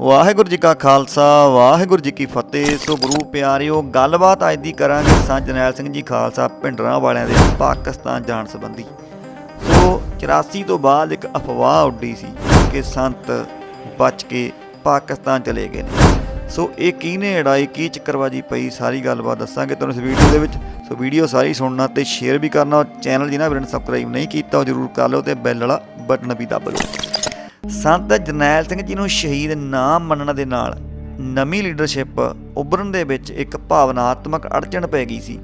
ਵਾਹਿਗੁਰੂ ਜੀ ਕਾ ਖਾਲਸਾ, ਵਾਹਿਗੁਰੂ ਜੀ ਕੀ ਫਤਿਹ। ਸੋ ਗੁਰੂ ਪਿਆਰਿਓ, ਗੱਲਬਾਤ ਅੱਜ ਦੀ ਕਰਾਂਗੇ ਸੰਤ ਜਰਨੈਲ ਸਿੰਘ ਜੀ ਖਾਲਸਾ ਭਿੰਡਰਾਂ ਵਾਲਿਆਂ ਦੇ ਪਾਕਿਸਤਾਨ ਜਾਣ ਸੰਬੰਧੀ। ਸੋ 84 ਤੋਂ ਬਾਅਦ ਇੱਕ ਅਫਵਾਹ ਉੱਡੀ ਸੀ ਕਿ ਸੰਤ ਬਚ ਕੇ ਪਾਕਿਸਤਾਨ ਚਲੇ ਗਏ ਨੇ। ਸੋ ਇਹ ਕਿਹਨੇ ਅੜਾਈ ਕੀ ਚੱਕਰਬਾਜੀ ਪਈ, ਸਾਰੀ ਗੱਲਬਾਤ ਦੱਸਾਂਗੇ ਤੁਹਾਨੂੰ ਇਸ ਵੀਡੀਓ ਦੇ ਵਿੱਚ। ਸੋ ਵੀਡੀਓ ਸਾਰੀ ਸੁਣਨਾ ਤੇ ਸ਼ੇਅਰ ਵੀ ਕਰਨਾ ਔਰ ਚੈਨਲ ਜਿਹਨਾਂ ਵੀਰਾਂ ਨੇ ਸਬਸਕ੍ਰਾਈਬ ਨਹੀਂ ਕੀਤਾ ਉਹ ਜਰੂਰ ਕਰ ਲਓ ਤੇ ਬੈਲ ਵਾਲਾ ਬਟਨ ਵੀ ਦਬਾ ਲਓ। ਸੰਤ ਜਰਨੈਲ ਸਿੰਘ ਜੀ ਨੂੰ ਸ਼ਹੀਦ ਨਾ ਮੰਨਣ ਦੇ ਨਾਲ ਨਵੀਂ ਲੀਡਰਸ਼ਿਪ ਉਭਰਨ ਦੇ ਵਿੱਚ ਇੱਕ ਭਾਵਨਾਤਮਕ ਅੜਚਣ ਪੈ ਗਈ ਸੀ।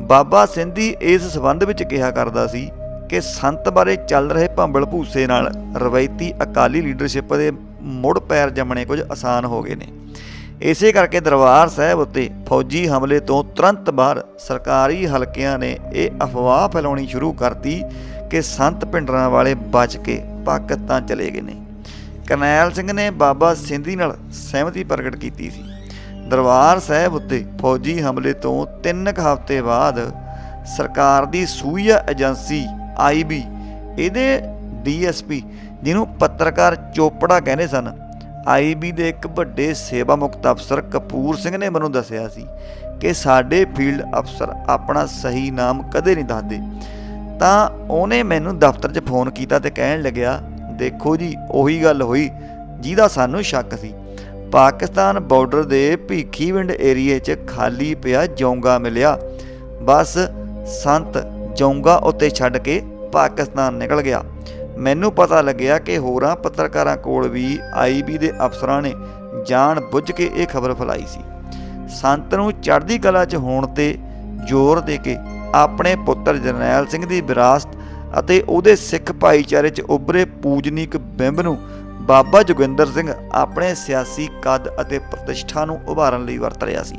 ਬਾਬਾ ਸਿੰਧੀ ਇਸ ਸਬੰਧ ਵਿੱਚ ਕਿਹਾ ਕਰਦਾ ਸੀ ਕਿ ਸੰਤ ਬਾਰੇ ਚੱਲ ਰਹੇ ਭੰਬਲ ਭੂਸੇ ਨਾਲ ਰਵਾਇਤੀ ਅਕਾਲੀ ਲੀਡਰਸ਼ਿਪ ਦੇ ਮੁੜ ਪੈਰ ਜੰਮਣੇ ਕੁਝ ਆਸਾਨ ਹੋ ਗਏ ਨੇ। ਇਸੇ ਕਰਕੇ ਦਰਬਾਰ ਸਾਹਿਬ ਉੱਤੇ ਫੌਜੀ ਹਮਲੇ ਤੋਂ ਤੁਰੰਤ ਬਾਅਦ ਸਰਕਾਰੀ ਹਲਕਿਆਂ ਨੇ ਇਹ ਅਫਵਾਹ ਫੈਲਾਉਣੀ ਸ਼ੁਰੂ ਕਰਤੀ ਕਿ ਸੰਤ ਪਿੰਡਰਾਂ ਵਾਲੇ ਬਚ ਕੇ ਪਾਕਿਸਤਾਨ ਚਲੇ ਗਏ ਨੇ। ਕਰਨੈਲ ਸਿੰਘ ਨੇ ਬਾਬਾ ਸਿੰਧੀ ਨਾਲ ਸਹਿਮਤੀ ਪ੍ਰਗਟ ਕੀਤੀ ਸੀ। ਦਰਬਾਰ ਸਾਹਿਬ ਉੱਤੇ ਫੌਜੀ ਹਮਲੇ ਤੋਂ 3 ਹਫ਼ਤੇ ਬਾਅਦ ਸਰਕਾਰ ਦੀ ਸੂਈਆ ਏਜੰਸੀ ਆਈਬੀ ਇਹਦੇ ਡੀਐਸਪੀ ਜਿਹਨੂੰ ਪੱਤਰਕਾਰ ਚੋਪੜਾ ਕਹਿੰਦੇ ਸਨ ਆਈਬੀ ਦੇ ਇੱਕ ਵੱਡੇ ਸੇਵਾ ਮੁਕਤ ਅਫਸਰ ਕਪੂਰ ਸਿੰਘ ਨੇ ਮੈਨੂੰ ਦੱਸਿਆ ਸੀ ਕਿ ਸਾਡੇ ਫੀਲਡ ਅਫਸਰ ਆਪਣਾ ਸਹੀ ਨਾਮ ਕਦੇ ਨਹੀਂ ਦੱਸਦੇ। ਤਾਂ ਉਹਨੇ ਮੈਨੂੰ ਦਫ਼ਤਰ 'ਚ ਫੋਨ ਕੀਤਾ ਤੇ ਕਹਿਣ ਲੱਗਿਆ, ਦੇਖੋ ਜੀ, ਉਹੀ ਗੱਲ ਹੋਈ, ਜਿਹਦਾ ਸਾਨੂੰ ਸ਼ੱਕ ਸੀ। ਪਾਕਿਸਤਾਨ ਬਾਰਡਰ ਦੇ ਭੀਖੀਵਿੰਡ ਏਰੀਏ 'ਚ ਖਾਲੀ ਪਿਆ ਜੌਂਗਾ ਮਿਲਿਆ। ਬਸ ਸੰਤ ਜੌਂਗਾ ਉੱਤੇ ਛੱਡ ਕੇ ਪਾਕਿਸਤਾਨ ਨਿਕਲ ਗਿਆ। ਮੈਨੂੰ ਪਤਾ ਲੱਗਿਆ ਕਿ ਹੋਰਾਂ ਪੱਤਰਕਾਰਾਂ ਕੋਲ ਵੀ ਆਈਬੀ ਦੇ ਅਫਸਰਾਂ ਨੇ ਜਾਣ ਬੁੱਝ ਕੇ ਇਹ ਖਬਰ ਫੈਲਾਈ ਸੀ। ਸੰਤ ਨੂੰ ਚੜ੍ਹਦੀ ਕਲਾ 'ਚ ਹੋਣ ਤੇ ਜ਼ੋਰ ਦੇ ਕੇ ਆਪਣੇ ਪੁੱਤਰ ਜਰਨੈਲ ਸਿੰਘ ਦੀ ਵਿਰਾਸਤ ਅਤੇ ਉਹਦੇ ਸਿੱਖ ਭਾਈਚਾਰੇ 'ਚ ਉੱਭਰੇ ਪੂਜਨੀਕ ਬਿੰਬ ਨੂੰ ਬਾਬਾ ਜੋਗਿੰਦਰ ਸਿੰਘ ਆਪਣੇ ਸਿਆਸੀ ਕੱਦ ਅਤੇ ਪ੍ਰਤਿਸ਼ਠਾ ਨੂੰ ਉਭਾਰਨ ਲਈ ਵਰਤ ਰਿਹਾ ਸੀ।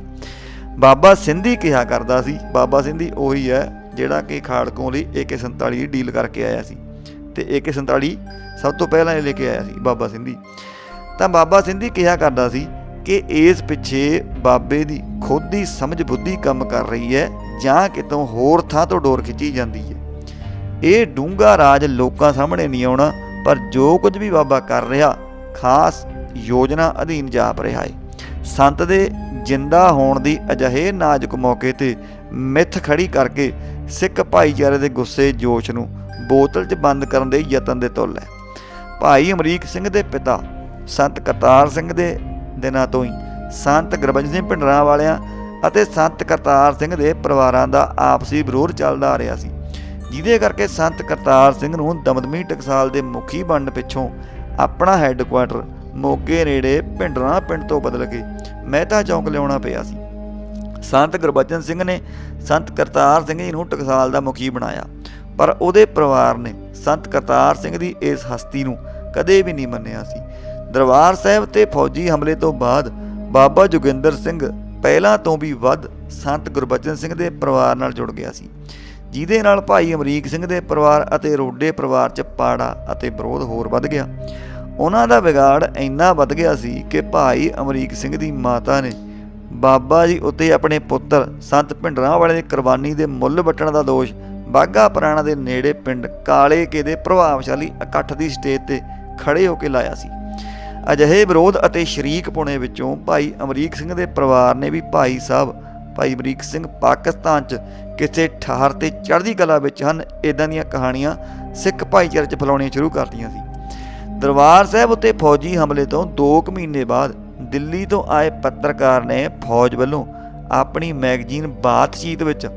ਬਾਬਾ ਸਿੰਧੀ ਕਿਹਾ ਕਰਦਾ ਸੀ, ਬਾਬਾ ਸਿੰਧੀ ਉਹੀ ਹੈ ਜਿਹੜਾ ਕਿ ਖਾੜਕੋਂ ਲਈ AK47 ਦੀ ਡੀਲ ਕਰਕੇ ਆਇਆ ਸੀ ਤੇ AK47 ਸਭ ਤੋਂ ਪਹਿਲਾਂ ਇਹ ਲੈ ਕੇ ਆਇਆ ਸੀ, ਬਾਬਾ ਸਿੰਧੀ। ਤਾਂ ਬਾਬਾ ਸਿੰਧੀ ਕਿਹਾ ਕਰਦਾ ਸੀ ਕਿ ਇਸ ਪਿੱਛੇ ਬਾਬੇ ਦੀ ਖੁਦ ਦੀ ਸਮਝ ਬੁੱਧੀ ਕੰਮ ਕਰ ਰਹੀ ਹੈ, ਜਾਂ ਕਿਤੋਂ ਹੋਰ ਥਾਂ ਤੋਂ ਡੋਰ ਖਿੱਚੀ ਜਾਂਦੀ ਹੈ। ਇਹ ਡੂੰਘਾ ਰਾਜ ਲੋਕਾਂ ਸਾਹਮਣੇ ਨਹੀਂ ਆਉਣਾ, ਪਰ ਜੋ ਕੁਝ ਵੀ ਬਾਬਾ ਕਰ ਰਿਹਾ, ਖਾਸ ਯੋਜਨਾ ਅਧੀਨ ਜਾਪ ਰਿਹਾ ਹੈ। ਸੰਤ ਦੇ ਜਿੰਦਾ ਹੋਣ ਦੀ ਅਜਿਹੇ ਨਾਜ਼ੁਕ ਮੌਕੇ ਤੇ ਮਿੱਥ ਖੜੀ ਕਰਕੇ ਸਿੱਖ ਭਾਈਚਾਰੇ ਦੇ ਗੁੱਸੇ ਜੋਸ਼ ਨੂੰ ਬੋਤਲ 'ਚ ਬੰਦ ਕਰਨ ਦੇ ਯਤਨ ਦੇ ਤੁੱਲ ਹੈ। ਭਾਈ ਅਮਰੀਕ ਸਿੰਘ ਦੇ ਪਿਤਾ, ਸੰਤ ਕਰਤਾਰ ਸਿੰਘ ਦੇ ਦਿਨਾਂ ਤੋਂ ਹੀ ਸੰਤ ਗੁਰਬਚਨ ਸਿੰਘ ਭਿੰਡਰਾਂ ਵਾਲਿਆਂ ਅਤੇ ਸੰਤ ਕਰਤਾਰ ਸਿੰਘ ਦੇ ਪਰਿਵਾਰਾਂ ਦਾ ਆਪਸੀ ਵਿਰੋਧ ਚੱਲਦਾ ਆ ਰਿਹਾ ਸੀ, ਜਿਹਦੇ ਕਰਕੇ ਸੰਤ ਕਰਤਾਰ ਸਿੰਘ ਨੂੰ ਦਮਦਮੀ ਟਕਸਾਲ ਦੇ ਮੁਖੀ ਬਣਨ ਪਿੱਛੋਂ ਆਪਣਾ ਹੈੱਡਕੁਆਟਰ ਮੋਗੇ ਨੇੜੇ ਭਿੰਡਰਾਂ ਪਿੰਡ ਤੋਂ ਬਦਲ ਕੇ ਮਹਿਤਾ ਚੌਂਕ ਲਿਆਉਣਾ ਪਿਆ ਸੀ। ਸੰਤ ਗੁਰਬਚਨ ਸਿੰਘ ਨੇ ਸੰਤ ਕਰਤਾਰ ਸਿੰਘ ਜੀ ਨੂੰ ਟਕਸਾਲ ਦਾ ਮੁਖੀ ਬਣਾਇਆ, ਪਰ ਉਹਦੇ ਪਰਿਵਾਰ ਨੇ ਸੰਤ ਕਰਤਾਰ ਸਿੰਘ ਦੀ ਇਸ ਹਸਤੀ ਨੂੰ ਕਦੇ ਵੀ ਨਹੀਂ ਮੰਨਿਆ ਸੀ। ਦਰਬਾਰ ਸਾਹਿਬ ਤੇ ਫੌਜੀ ਹਮਲੇ ਤੋਂ ਬਾਅਦ ਬਾਬਾ ਜੋਗਿੰਦਰ ਸਿੰਘ ਪਹਿਲਾਂ ਤੋਂ ਵੀ ਵੱਧ ਸੰਤ ਗੁਰਬਚਨ ਸਿੰਘ ਦੇ ਪਰਿਵਾਰ ਨਾਲ ਜੁੜ ਗਿਆ ਸੀ, ਜਿਹਦੇ ਨਾਲ ਭਾਈ ਅਮਰੀਕ ਸਿੰਘ ਦੇ ਪਰਿਵਾਰ ਅਤੇ ਰੋਡੇ ਪਰਿਵਾਰ 'ਚ ਪਾੜਾ ਅਤੇ ਵਿਰੋਧ ਹੋਰ ਵੱਧ ਗਿਆ। ਉਹਨਾਂ ਦਾ ਵਿਗਾੜ ਇੰਨਾ ਵੱਧ ਗਿਆ ਸੀ ਕਿ ਭਾਈ ਅਮਰੀਕ ਸਿੰਘ ਦੀ ਮਾਤਾ ਨੇ ਬਾਬਾ ਜੀ ਉੱਤੇ ਆਪਣੇ ਪੁੱਤਰ ਸੰਤ ਭਿੰਡਰਾਂ ਵਾਲੇ ਦੀ ਕੁਰਬਾਨੀ ਦੇ ਮੁੱਲ ਵਟਣ ਦਾ ਦੋਸ਼ ਬਾਗਾ ਪੁਰਾਣਾ ਦੇ ਨੇੜੇ ਪਿੰਡ ਕਾਲੇ ਕੇ ਦੇ ਪ੍ਰਭਾਵਸ਼ਾਲੀ ਇਕੱਠ ਦੀ ਸਟੇਜ ਤੇ ਖੜੇ ਹੋ ਕੇ ਲਾਇਆ ਸੀ। ਅਜਿਹੇ ਵਿਰੋਧ ਅਤੇ ਸ਼ਰੀਕ ਪੁਣੇ ਵਿੱਚੋਂ ਭਾਈ ਅਮਰੀਕ ਸਿੰਘ ਦੇ ਪਰਿਵਾਰ ਨੇ ਵੀ ਭਾਈ ਸਾਹਿਬ, ਭਾਈ ਅਮਰੀਕ ਸਿੰਘ ਪਾਕਿਸਤਾਨ 'ਚ ਕਿਸੇ ਠਾਰ ਤੇ ਚੜ੍ਹਦੀ ਕਲਾ ਵਿੱਚ ਹਨ ਇਦਾਂ ਦੀਆਂ ਕਹਾਣੀਆਂ ਸਿੱਖ ਭਾਈਚਾਰੇ 'ਚ ਫੈਲਾਉਣੀਆਂ ਸ਼ੁਰੂ ਕਰਤੀਆਂ ਸੀ। ਦਰਬਾਰ ਸਾਹਿਬ ਉੱਤੇ ਫੌਜੀ ਹਮਲੇ ਤੋਂ 2 ਮਹੀਨੇ ਬਾਅਦ ਦਿੱਲੀ ਤੋਂ ਆਏ ਪੱਤਰਕਾਰ ਨੇ ਫੌਜ ਵੱਲੋਂ ਆਪਣੀ ਮੈਗਜ਼ੀਨ ਬਾਤਚੀਤ ਵਿੱਚ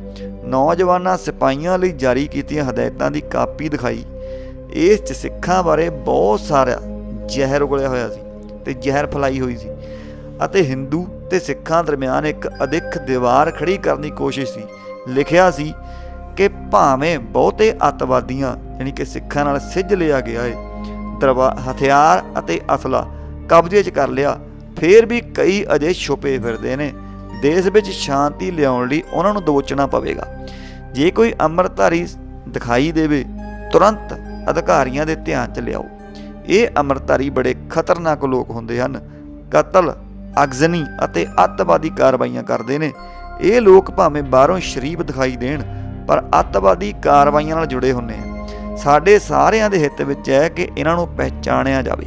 ਨੌਜਵਾਨਾਂ ਸਿਪਾਹੀਆਂ ਲਈ ਜਾਰੀ ਕੀਤੀਆਂ ਹਦਾਇਤਾਂ ਦੀ ਕਾਪੀ ਦਿਖਾਈ। ਇਸ 'ਚ ਸਿੱਖਾਂ ਬਾਰੇ ਬਹੁਤ ਸਾਰਾ ਜ਼ਹਿਰ ਉਗਲਿਆ ਹੋਇਆ ਸੀ ਤੇ ਜ਼ਹਿਰ ਫੈਲਾਈ ਹੋਈ ਸੀ ਅਤੇ ਹਿੰਦੂ ਤੇ ਸਿੱਖਾਂ ਦਰਮਿਆਨ ਇੱਕ ਅਦਿੱਖ ਦੀਵਾਰ ਖੜੀ ਕਰਨ ਦੀ ਕੋਸ਼ਿਸ਼ ਸੀ। ਲਿਖਿਆ ਸੀ ਕਿ ਭਾਵੇਂ ਬਹੁਤੇ ਅੱਤਵਾਦੀਆਂ ਯਾਨੀ ਕਿ ਸਿੱਖਾਂ ਨਾਲ ਸਿੱਝ ਲਿਆ ਗਿਆ ਏ, ਦਰਵਾ, ਹਥਿਆਰ ਅਤੇ ਅਸਲਾ ਕਬਜ਼ੇ 'ਚ ਕਰ ਲਿਆ, ਫੇਰ ਵੀ ਕਈ ਅਜੇ ਛੁਪੇ ਫਿਰਦੇ ਨੇ। ਦੇਸ਼ ਵਿੱਚ ਸ਼ਾਂਤੀ ਲਿਆਉਣ ਲਈ ਉਹਨਾਂ ਨੂੰ ਦੋਚਣਾ ਪਵੇਗਾ। ਜੇ ਕੋਈ ਅੰਮ੍ਰਿਤਧਾਰੀ ਦਿਖਾਈ ਦੇਵੇ, ਤੁਰੰਤ ਅਧਿਕਾਰੀਆਂ ਦੇ ਧਿਆਨ 'ਚ ਲਿਆਓ। ਇਹ ਅੰਮ੍ਰਿਤਧਾਰੀ ਬੜੇ ਖਤਰਨਾਕ ਲੋਕ ਹੁੰਦੇ ਹਨ। ਕਤਲ ਅਗਜ਼ਨੀ ਅਤੇ ਅੱਤਵਾਦੀ ਕਾਰਵਾਈਆਂ ਕਰਦੇ ਨੇ। ਇਹ ਲੋਕ ਭਾਵੇਂ ਬਾਹਰੋਂ ਸ਼ਰੀਫ ਦਿਖਾਈ ਦੇਣ, ਪਰ ਅੱਤਵਾਦੀ ਕਾਰਵਾਈਆਂ ਨਾਲ ਜੁੜੇ ਹੁੰਦੇ ਆ ਸਾਡੇ ਸਾਰਿਆਂ ਦੇ ਹਿੱਤ ਵਿੱਚ ਹੈ ਕਿ ਇਹਨਾਂ ਨੂੰ ਪਹਿਚਾਣਿਆ ਜਾਵੇ।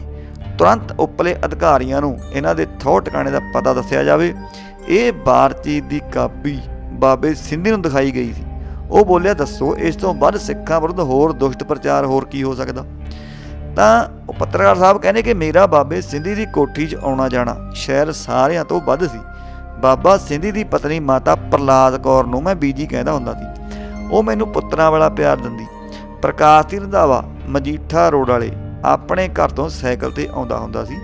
ਤੁਰੰਤ ਉੱਪਲੇ ਅਧਿਕਾਰੀਆਂ ਨੂੰ ਇਹਨਾਂ ਦੇ ਥੋ ਟਿਕਾਣੇ ਦਾ ਪਤਾ ਦੱਸਿਆ ਜਾਵੇ। ਇਹ ਬਾਰਚੀਤ ਦੀ ਕਾਪੀ ਬਾਬੇ ਸਿੰਧੀ ਨੂੰ ਦਿਖਾਈ ਗਈ ਸੀ। ਉਹ ਬੋਲਿਆ, ਦੱਸੋ, ਇਸ ਤੋਂ ਵੱਧ ਸਿੱਖਾਂ ਵਿਰੁੱਧ ਹੋਰ ਦੁਸ਼ਟ ਪ੍ਰਚਾਰ ਹੋਰ ਕੀ ਹੋ ਸਕਦਾ? ਤਾਂ ਉਹ ਪੱਤਰਕਾਰ ਸਾਹਿਬ ਕਹਿੰਦੇ ਕਿ ਮੇਰਾ ਬਾਬੇ ਸਿੰਧੀ ਦੀ ਕੋਠੀ 'ਚ ਆਉਣਾ ਜਾਣਾ ਸ਼ਹਿਰ ਸਾਰਿਆਂ ਤੋਂ ਵੱਧ ਸੀ। ਬਾਬਾ ਸਿੰਧੀ ਦੀ ਪਤਨੀ ਮਾਤਾ ਪ੍ਰਲਾਦ ਕੌਰ ਨੂੰ ਮੈਂ ਬੀਜੀ ਕਹਿੰਦਾ ਹੁੰਦਾ ਸੀ। ਉਹ ਮੈਨੂੰ ਪੁੱਤਰਾਂ ਵਾਲਾ ਪਿਆਰ ਦਿੰਦੀ। ਪ੍ਰਕਾਸ਼ ਦੀ ਰੰਧਾਵਾ, ਮਜੀਠਾ ਰੋਡ ਵਾਲੇ ਆਪਣੇ ਘਰ ਤੋਂ ਸਾਈਕਲ ਤੇ ਆਉਂਦਾ ਹੁੰਦਾ ਸੀ।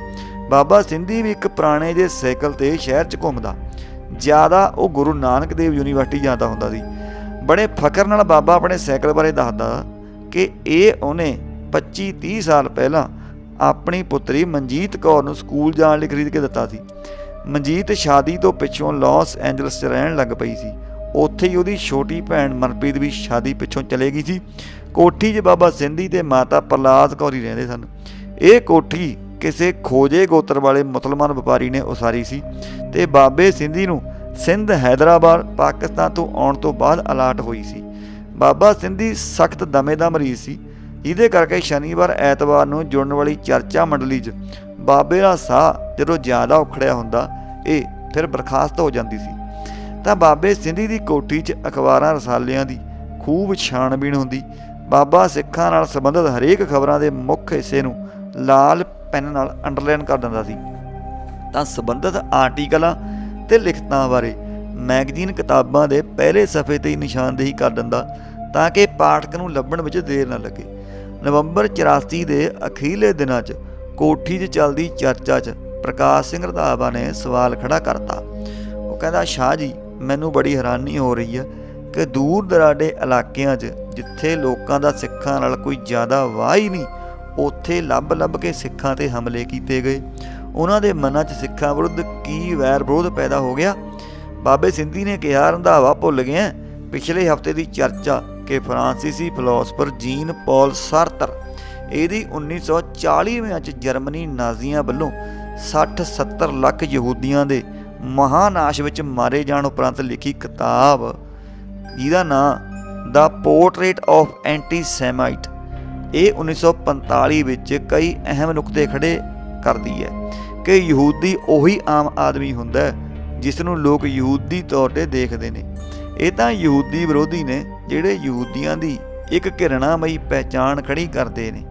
ਬਾਬਾ ਸਿੰਧੀ ਵੀ ਇੱਕ ਪੁਰਾਣੇ ਜੇ ਸਾਈਕਲ ਤੇ ਸ਼ਹਿਰ 'ਚ ਘੁੰਮਦਾ। ਜ਼ਿਆਦਾ ਉਹ ਗੁਰੂ ਨਾਨਕ ਦੇਵ ਯੂਨੀਵਰਸਿਟੀ ਜਾਂਦਾ ਹੁੰਦਾ ਸੀ। ਬੜੇ ਫਖਰ ਨਾਲ ਬਾਬਾ ਆਪਣੇ ਸਾਈਕਲ ਬਾਰੇ ਦੱਸਦਾ ਕਿ ਇਹ ਉਹਨੇ 25 30 ਸਾਲ ਪਹਿਲਾਂ ਆਪਣੀ ਪੁੱਤਰੀ ਮਨਜੀਤ ਕੌਰ ਨੂੰ ਸਕੂਲ ਜਾਣ ਲਈ ਖਰੀਦ ਕੇ ਦਿੱਤਾ ਸੀ। ਮਨਜੀਤ ਸ਼ਾਦੀ ਤੋਂ ਪਿੱਛੋਂ ਲਾਸ ਐਂਜਲਸ 'ਚ ਰਹਿਣ ਲੱਗ ਪਈ ਸੀ। ਉੱਥੇ ਹੀ ਉਹਦੀ ਛੋਟੀ ਭੈਣ ਮਨਪ੍ਰੀਤ ਵੀ ਸ਼ਾਦੀ ਪਿੱਛੋਂ ਚਲੇ ਗਈ ਸੀ। ਕੋਠੀ 'ਚ ਬਾਬਾ ਸਿੰਧੀ ਤੇ ਮਾਤਾ ਪ੍ਰਲਾਦ ਕੌਰ ਹੀ ਰਹਿੰਦੇ ਸਨ। ਇਹ ਕੋਠੀ ਕਿਸੇ ਖੋਜੇ ਗੋਤਰ ਵਾਲੇ ਮੁਸਲਮਾਨ ਵਪਾਰੀ ਨੇ ਉਸਾਰੀ ਸੀ ਤੇ ਬਾਬੇ ਸਿੰਧੀ ਨੂੰ ਸਿੰਧ ਹੈਦਰਾਬਾਦ, ਪਾਕਿਸਤਾਨ ਤੋਂ ਆਉਣ ਤੋਂ ਬਾਅਦ ਅਲਾਟ ਹੋਈ ਸੀ। ਬਾਬਾ ਸਿੰਧੀ ਸਖਤ ਦਮੇ ਦਾ ਮਰੀਜ਼ ਸੀ। ਇਹਦੇ ਕਰਕੇ ਸ਼ਨੀਵਾਰ ਐਤਵਾਰ ਨੂੰ ਜੁੜਨ ਵਾਲੀ ਚਰਚਾ ਮੰਡਲੀ 'ਚ ਬਾਬੇ ਦਾ ਸਾਹ ਜਦੋਂ ਜ਼ਿਆਦਾ ਉਖੜਿਆ ਹੁੰਦਾ, ਇਹ ਫਿਰ ਬਰਖਾਸਤ ਹੋ ਜਾਂਦੀ ਸੀ। ਤਾਂ ਬਾਬੇ ਸਿੰਧੀ ਦੀ ਕੋਠੀ 'ਚ ਅਖਬਾਰਾਂ, ਰਸਾਲਿਆਂ ਦੀ ਖੂਬ ਛਾਣਬੀਣ ਹੁੰਦੀ। ਬਾਬਾ ਸਿੱਖਾਂ ਨਾਲ ਸੰਬੰਧਿਤ ਹਰੇਕ ਖਬਰਾਂ ਦੇ ਮੁੱਖ ਹਿੱਸੇ ਨੂੰ ਲਾਲ ਪੈਨ ਨਾਲ ਅੰਡਰਲਾਈਨ ਕਰ ਦਿੰਦਾ ਸੀ। ਤਾਂ ਸੰਬੰਧਿਤ ਆਰਟੀਕਲਾਂ ਤੇ ਲਿਖਤਾਂ ਬਾਰੇ ਮੈਗਜ਼ੀਨ ਕਿਤਾਬਾਂ ਦੇ ਪਹਿਲੇ ਸਫ਼ੇ ਤੇ ਹੀ ਨਿਸ਼ਾਨਦੇਹੀ ਕਰ ਦਿੰਦਾ ਤਾਂ ਕਿ ਪਾਠਕ ਨੂੰ ਲੱਭਣ ਵਿੱਚ ਦੇਰ ਨਾ ਲੱਗੇ। ਨਵੰਬਰ 84 ਦੇ ਅਖੀਰਲੇ ਦਿਨਾਂ 'ਚ ਕੋਠੀ 'ਚ ਚੱਲਦੀ ਚਰਚਾ 'ਚ ਪ੍ਰਕਾਸ਼ ਸਿੰਘ ਰੰਧਾਵਾ ਨੇ ਸਵਾਲ ਖੜਾ ਕਰਤਾ। ਉਹ ਕਹਿੰਦਾ, ਸ਼ਾਹ ਜੀ, ਮੈਨੂੰ ਬੜੀ ਹੈਰਾਨੀ ਹੋ ਰਹੀ ਹੈ ਕਿ ਦੂਰ ਦਰਾਡੇ ਇਲਾਕਿਆਂ 'ਚ ਜਿੱਥੇ ਲੋਕਾਂ ਦਾ ਸਿੱਖਾਂ ਨਾਲ ਕੋਈ ਜ਼ਿਆਦਾ ਵਾਹ ਹੀ ਨਹੀਂ, ਉੱਥੇ ਲੱਭ-ਲੱਭ ਕੇ ਸਿੱਖਾਂ ਤੇ ਹਮਲੇ ਕੀਤੇ ਗਏ। ਉਹਨਾਂ ਦੇ ਮਨਾਂ 'ਚ ਸਿੱਖਾਂ ਵਿਰੁੱਧ ਕੀ ਵੈਰ ਵਿਰੋਧ ਪੈਦਾ ਹੋ ਗਿਆ? ਬਾਬੇ ਸਿੰਧੀ ਨੇ ਕਿਹਾ, ਰੰਧਾਵਾ ਭੁੱਲ ਗਿਆ। ਪਿਛਲੇ ਹਫ਼ਤੇ ਦੀ ਚਰਚਾ ਕਿ ਫਰਾਂਸੀਸੀ ਫਿਲਾਸਫਰ ਜੀਨ ਪੌਲ ਸਾਰਤਰ, ਇਹਦੀ 1940ਵਿਆਂ ਚ ਜਰਮਨੀ ਨਾਜ਼ੀਆਂ ਵੱਲੋਂ 60-70 ਲੱਖ ਯਹੂਦੀਆਂ ਦੇ ਮਹਾਨਾਸ਼ ਵਿੱਚ ਮਾਰੇ ਜਾਣ ਉਪਰੰਤ ਲਿਖੀ ਕਿਤਾਬ, ਜਿਹਦਾ ਨਾਮ ਦਾ ਪੋਰਟਰੇਟ ਆਫ ਐਂਟੀ ਸੈਮਾਈਟ ਇਹ 1945 ਵਿੱਚ ਕਈ ਅਹਿਮ ਨੁਕਤੇ ਖੜੇ ਕਰਦੀ ਹੈ ਕਿ ਯਹੂਦੀ ਉਹੀ ਆਮ ਆਦਮੀ ਹੁੰਦਾ ਜਿਸ ਨੂੰ ਲੋਕ ਯਹੂਦੀ ਤੌਰ ਤੇ ਦੇਖਦੇ ਨੇ। ਇਹ ਤਾਂ ਯਹੂਦੀ ਵਿਰੋਧੀ ਨੇ ਜਿਹੜੇ ਯਹੂਦੀਆਂ ਦੀ ਇੱਕ ਘਿਰਣਾਮਈ ਪਹਿਚਾਣ ਖੜੀ ਕਰਦੇ ਨੇ,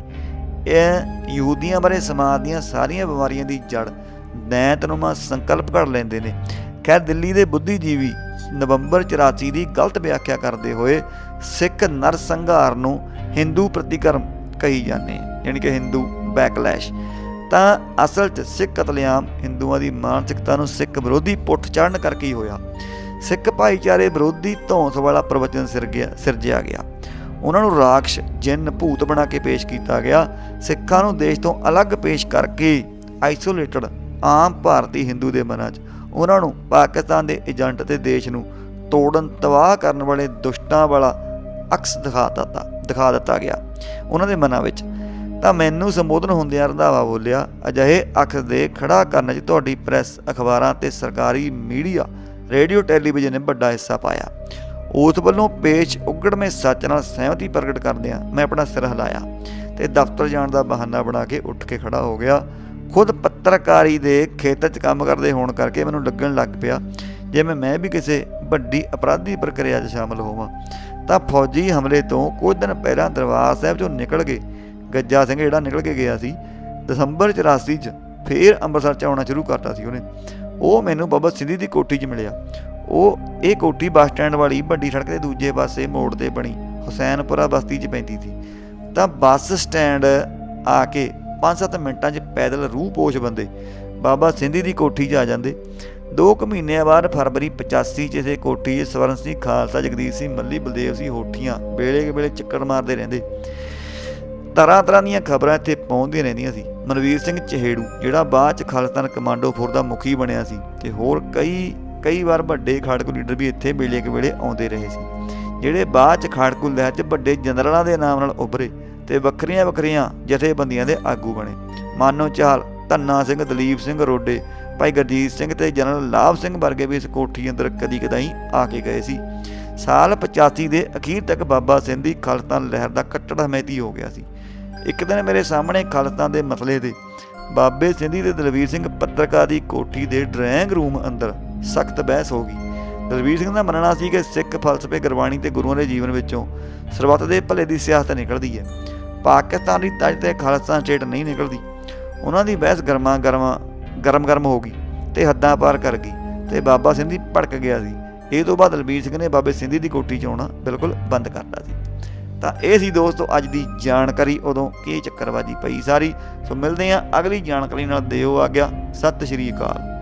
ਇਹ ਯਹੂਦੀਆਂ ਬਾਰੇ ਸਮਾਜ ਦੀਆਂ ਸਾਰੀਆਂ ਬਿਮਾਰੀਆਂ ਦੀ ਜੜ ਦੈਂਤਨੁਮਾ ਸੰਕਲਪ ਕਰ ਲੈਂਦੇ ਨੇ। ਖੈਰ, ਦਿੱਲੀ ਦੇ ਬੁੱਧੀਜੀਵੀ ਨਵੰਬਰ 84 ਦੀ ਗਲਤ ਵਿਆਖਿਆ ਕਰਦੇ ਹੋਏ ਸਿੱਖ ਨਰਸੰਘਾਰ ਨੂੰ ਹਿੰਦੂ ਪ੍ਰਤੀਕਰਮ ਕਹੀ ਜਾਂਦੇ ਯਾਨੀ ਕਿ ਹਿੰਦੂ ਬੈਕਲੈਸ਼ ਤਾਂ ਅਸਲ 'ਚ ਸਿੱਖ ਕਤਲੇਆਮ ਹਿੰਦੂਆਂ ਦੀ ਮਾਨਸਿਕਤਾ ਨੂੰ ਸਿੱਖ ਵਿਰੋਧੀ ਪੁੱਠ ਚੜਨ ਕਰਕੇ ਹੀ ਹੋਇਆ। ਸਿੱਖ ਭਾਈਚਾਰੇ ਵਿਰੋਧੀ ਧੌਂਸ ਵਾਲਾ ਪ੍ਰਵਚਨ ਸਿਰ ਗਿਆ, ਸਿਰਜਿਆ ਗਿਆ। ਉਹਨਾਂ ਨੂੰ ਰਾਖਸ਼, ਜਿੰਨ, ਭੂਤ ਬਣਾ ਕੇ ਪੇਸ਼ ਕੀਤਾ ਗਿਆ। ਸਿੱਖਾਂ ਨੂੰ ਦੇਸ਼ ਤੋਂ ਅਲੱਗ ਪੇਸ਼ ਕਰਕੇ ਆਈਸੋਲੇਟਡ ਆਮ ਭਾਰਤੀ ਹਿੰਦੂ ਦੇ ਮਨਾਂ 'ਚ ਉਹਨਾਂ ਨੂੰ ਪਾਕਿਸਤਾਨ ਦੇ ਏਜੰਟ ਤੇ ਦੇਸ਼ ਨੂੰ ਤੋੜਨ, ਤਬਾਹ ਕਰਨ ਵਾਲੇ ਦੁਸ਼ਟਾਂ ਵਾਲਾ ਅਕਸ ਦਿਖਾ ਦਿੱਤਾ ਦਿਖਾ ਦਿੱਤਾ ਗਿਆ। ਉਹਨਾਂ ਦੇ ਮਨਾਂ ਵਿੱਚ, ਤਾਂ ਮੈਨੂੰ ਸੰਬੋਧਨ ਹੁੰਦਿਆਂ ਰੰਧਾਵਾ ਬੋਲਿਆ, ਅਜਿਹੇ ਅਕਸ ਦੇ ਖੜਾ ਕਰਨ 'ਚ ਤੁਹਾਡੀ ਪ੍ਰੈਸ ਅਖਬਾਰਾਂ ਤੇ ਸਰਕਾਰੀ ਮੀਡੀਆ ਰੇਡੀਓ ਟੈਲੀਵਿਜ਼ਨ ਨੇ ਵੱਡਾ ਹਿੱਸਾ ਪਾਇਆ। ਉਸ ਵੱਲੋਂ ਪੇਸ਼ ਉਗੜਵੇਂ ਸੱਚ ਨਾਲ ਸਹਿਮਤੀ ਪ੍ਰਗਟ ਕਰਦਿਆਂ ਮੈਂ ਆਪਣਾ ਸਿਰ ਹਿਲਾਇਆ ਤੇ ਦਫ਼ਤਰ ਜਾਣ ਦਾ ਬਹਾਨਾ ਬਣਾ ਕੇ ਉੱਠ ਕੇ ਖੜਾ ਹੋ ਗਿਆ। ਖੁਦ ਪੱਤਰਕਾਰੀ ਦੇ ਖੇਤਰ 'ਚ ਕੰਮ ਕਰਦੇ ਹੋਣ ਕਰਕੇ ਮੈਨੂੰ ਲੱਗਣ ਲੱਗ ਪਿਆ, ਜਿਵੇਂ ਮੈਂ ਵੀ ਕਿਸੇ ਵੱਡੀ ਅਪਰਾਧੀ ਪ੍ਰਕਿਰਿਆ 'ਚ ਸ਼ਾਮਲ ਹੋਵਾਂ। ਤਾਂ ਫੌਜੀ ਹਮਲੇ ਤੋਂ ਕੁਝ ਦਿਨ ਪਹਿਲਾਂ ਦਰਬਾਰ ਸਾਹਿਬ 'ਚੋਂ ਨਿਕਲ ਕੇ ਗੱਜਾ ਸਿੰਘ ਜਿਹੜਾ ਨਿਕਲ ਕੇ ਗਿਆ ਸੀ, ਦਸੰਬਰ 84 'ਚ ਫੇਰ ਅੰਮ੍ਰਿਤਸਰ 'ਚ ਆਉਣਾ ਸ਼ੁਰੂ ਕਰਤਾ ਸੀ ਉਹਨੇ। ਉਹ ਮੈਨੂੰ ਬਾਬਾ ਸਿੰਧੀ ਦੀ ਕੋਠੀ 'ਚ ਮਿਲਿਆ। ਉਹ, ਇਹ ਕੋਠੀ ਬੱਸ ਸਟੈਂਡ ਵਾਲੀ ਵੱਡੀ ਸੜਕ ਦੇ ਦੂਜੇ ਪਾਸੇ ਮੋੜ ਤੇ ਬਣੀ, ਹੁਸੈਨਪੁਰਾ ਬਸਤੀ 'ਚ ਪੈਂਦੀ ਸੀ। ਤਾਂ ਬੱਸ ਸਟੈਂਡ ਆ ਕੇ 5-7 ਮਿੰਟਾਂ 'ਚ ਪੈਦਲ ਰੂਹ ਪੋਸ਼ ਬੰਦੇ ਬਾਬਾ ਸਿੰਧੀ ਦੀ ਕੋਠੀ 'ਚ ਆ ਜਾਂਦੇ। ਦੋ ਕੁ ਮਹੀਨਿਆਂ ਬਾਅਦ ਫਰਵਰੀ 85 'ਚ ਇਸੇ ਕੋਠੀ 'ਚ ਸਵਰਨ ਸਿੰਘ ਖਾਲਸਾ, ਜਗਦੀਸ਼ ਸਿੰਘ ਮੱਲੀ, ਬਲਦੇਵ ਸਿੰਘ ਹੋਠੀਆਂ ਵੇਲੇ ਕੇ ਵੇਲੇ ਚੱਕਰ ਮਾਰਦੇ ਰਹਿੰਦੇ। ਤਰ੍ਹਾਂ ਤਰ੍ਹਾਂ ਦੀਆਂ ਖਬਰਾਂ ਇੱਥੇ ਪਹੁੰਚਦੀਆਂ ਰਹਿੰਦੀਆਂ ਸੀ। ਮਨਵੀਰ ਸਿੰਘ ਚਹੇੜੂ, ਜਿਹੜਾ ਬਾਅਦ ਚ ਖਾਲਿਸਤਾਨ ਕਮਾਂਡੋ ਫੋਰ ਦਾ ਮੁਖੀ ਬਣਿਆ ਸੀ ਤੇ ਹੋਰ ਕਈ ਕਈ ਵਾਰ ਵੱਡੇ ਖਾੜਕੂ ਲੀਡਰ ਵੀ ਇੱਥੇ ਵੇਲੇ ਕੇ ਵੇਲੇ ਆਉਂਦੇ ਰਹੇ ਸੀ। ਜਿਹੜੇ ਬਾਅਦ ਚ ਖਾੜਕੂ ਲਹਿਰ ਚ ਵੱਡੇ ਜਨਰਲਾਂ ਦੇ ਨਾਮ ਨਾਲ ਉੱਭਰੇ ਤੇ ਵੱਖਰੀਆਂ ਵੱਖਰੀਆਂ ਜਥੇਬੰਦੀਆਂ ਦੇ ਆਗੂ ਬਣੇ। ਮਾਨੋ ਚਾਲ, ਧੰਨਾ ਸਿੰਘ, ਦਲੀਪ ਸਿੰਘ ਰੋਡੇ, ਭਾਈ ਗੁਰਜੀਤ ਸਿੰਘ ਤੇ ਜਨਰਲ ਲਾਭ ਸਿੰਘ ਵਰਗੇ ਵੀ ਇਸ ਕੋਠੀ ਅੰਦਰ ਕਦੀ ਕਦਾਈ ਆ ਕੇ ਗਏ ਸੀ। ਸਾਲ 85 ਦੇ ਅਖੀਰ ਤੱਕ ਬਾਬਾ ਸਿੰਧੀ ਖਾਲਿਸਤਾਨ ਲਹਿਰ ਦਾ ਕੱਟੜ ਹਮੈਤੀ ਹੋ ਗਿਆ ਸੀ। ਇੱਕ ਦਿਨ ਮੇਰੇ ਸਾਹਮਣੇ ਖਾਲਿਸਤਾਨ ਦੇ ਮਸਲੇ ਦੇ ਬਾਬੇ ਸਿੰਧੀ ਤੇ ਦਲਵੀਰ ਸਿੰਘ ਪੱਤਰਕਾਰ ਦੀ ਕੋਠੀ ਦੇ ਡਰਾਇੰਗ ਰੂਮ ਅੰਦਰ ਸਖਤ ਬਹਿਸ ਹੋ ਗਈ। ਦਲਵੀਰ ਸਿੰਘ ਦਾ ਮੰਨਣਾ ਸੀ ਕਿ ਸਿੱਖ ਫਲਸਫੇ ਗੁਰਬਾਣੀ ਤੇ ਗੁਰੂਆਂ ਦੇ ਜੀਵਨ ਵਿੱਚੋਂ ਸਰਬੱਤ ਦੇ ਭਲੇ ਦੀ ਸਿਆਸਤ ਨਿਕਲਦੀ ਹੈ। ਪਾਕਿਸਤਾਨ ਦੀ ਤਜ ਤੇ ਖਾਲਸਾ ਸਟੇਟ ਨਹੀਂ ਨਿਕਲਦੀ। ਉਹਨਾਂ ਦੀ ਬਹਿਸ ਗਰਮਾ ਗਰਮਾ ਗਰਮ ਗਰਮ ਹੋ ਗਈ ਤੇ ਹੱਦਾਂ ਪਾਰ ਕਰ ਗਈ ਤੇ ਬਾਬਾ ਸਿੰਧੀ ਭੜਕ ਗਿਆ ਸੀ। ਇਹ ਤੋਂ ਬਾਅਦ ਦਲਬੀਰ ਸਿੰਘ ਨੇ ਬਾਬੇ ਸਿੰਧੀ ਦੀ ਕੋਠੀ 'ਚ ਆਉਣਾ ਬਿਲਕੁਲ ਬੰਦ ਕਰਤਾ ਸੀ। ਤਾਂ ਇਹ ਸੀ ਦੋਸਤੋ ਅੱਜ ਦੀ ਜਾਣਕਾਰੀ। ਉਦੋਂ ਕੀ ਚੱਕਰਬਾਜੀ ਪਈ ਸਾਰੀ। ਸੋ ਮਿਲਦੇ ਹਾਂ ਅਗਲੀ ਜਾਣਕਾਰੀ ਨਾਲ। ਦਿਓ ਆ ਗਿਆ ਸਤਿ ਸ਼੍ਰੀ ਅਕਾਲ।